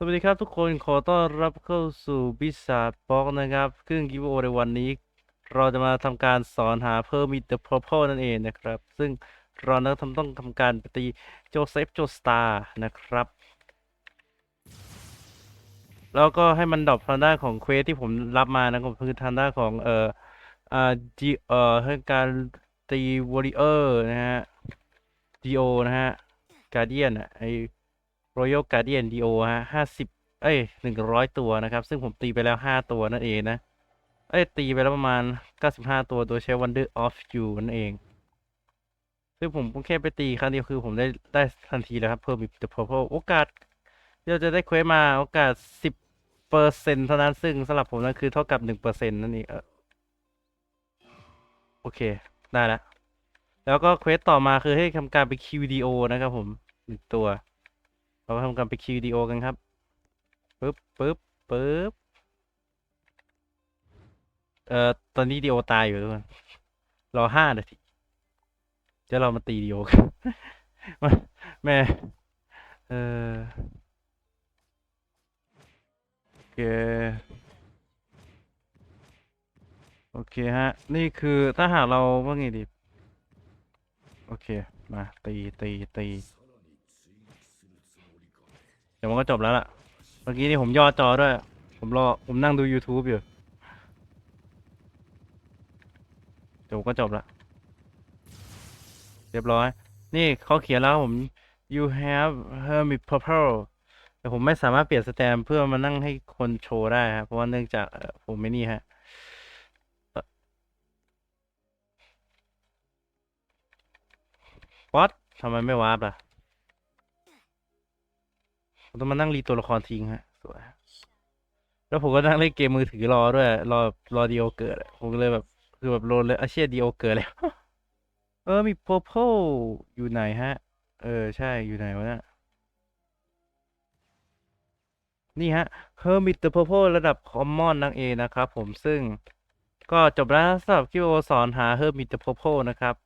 สวัสดีครับทุกคนขอต้อนรับเข้าสู่บิสา b บ็อกนะครับซึ่งกิฟโอในวันนี้ เราจะมาทำการสอนหาเพิ่มมิเตอร์พ p นั่นเองนะครับ ซึ่งเรานะทำต้องทำการปตีโจเซฟโจสตาร์นะครับ แล้วก็ให้มันดรอปทางด้านของเควสที่ผมรับมานะครับคือทางด้านของเอ่ออ่าจีเอ่อให้การตีวอริเออร์นะฮะดีโอนะฮะการเดียนอะไอ Royal Guardian DO ฮะห้าสิบเอ้ยหนึ่งร้อยตัวนะครับ ซึ่งผมตีไปแล้วห้าตัวนั่นเองนะ เอ้ย ตีไปแล้วประมาณเก้าสิบห้าตัวโดยใช้ Wonder of You นั่นเอง ซึ่งผมแค่ไปตีครั้งเดียวคือผมได้ได้ทันทีแล้วครับเพิ่มอีก The Purple โอกาสเราจะได้เควสมาโอกาสสิบเปอร์เซ็นต์เท่านั้นซึ่งสำหรับผมนั่นคือเท่ากับหนึ่งเปอร์เซ็นต์นั่นเองโอเค ได้แล้ว แล้วก็เควสต่อมาคือให้ทำการไป QDO นะครับผมหนึ่งตัว เราทำการไปคิวดีโอกันครับปึ๊บปึ๊บปึ๊บเอ่อตอนนี้ดีโอตายอยู่ทุกคนรอห้านาทีจะเรามาตีดีโอกันมาแม่เออโอเคโอเคฮะ นี่คือถ้าหากเราว่าไงดี โอเค มาตีตีตี เดี๋ยวมันก็จบแล้วล่ะ เมื่อกี้นี่ผมย่อจอด้วย ผมรอ ผมนั่งดู YouTube อยู่ เดี๋ยวก็จบละ เรียบร้อย นี่เขาเขียนแล้วผม you have hermit purple แต่ผมไม่สามารถเปลี่ยนสแตมเพื่อมานั่งให้คนโชว์ได้ครับเพราะว่าเนื่องจากผมไม่นี่ฮะเอ่อ what ทำไมไม่วาร์ปล่ะ ต้องมานั่งรีตัวละครทิ้งฮะสวยแล้วผมก็นั่งเล่นเกมมือถือรอด้วย รอรอดีโอเกิดผมก็เลยแบบ คือแบบโลนเลยอาเชียดีโอเกิดแล้ว เออมี purple อยู่ไหนฮะ เออ ใช่อยู่ไหนวะเนี่ยนี่ฮะ Hermit the Purple ระดับ Common นั่นเองนะครับผมซึ่งก็จบแล้วสำหรับคิวโอสอนหา Hermit the Purple นะครับ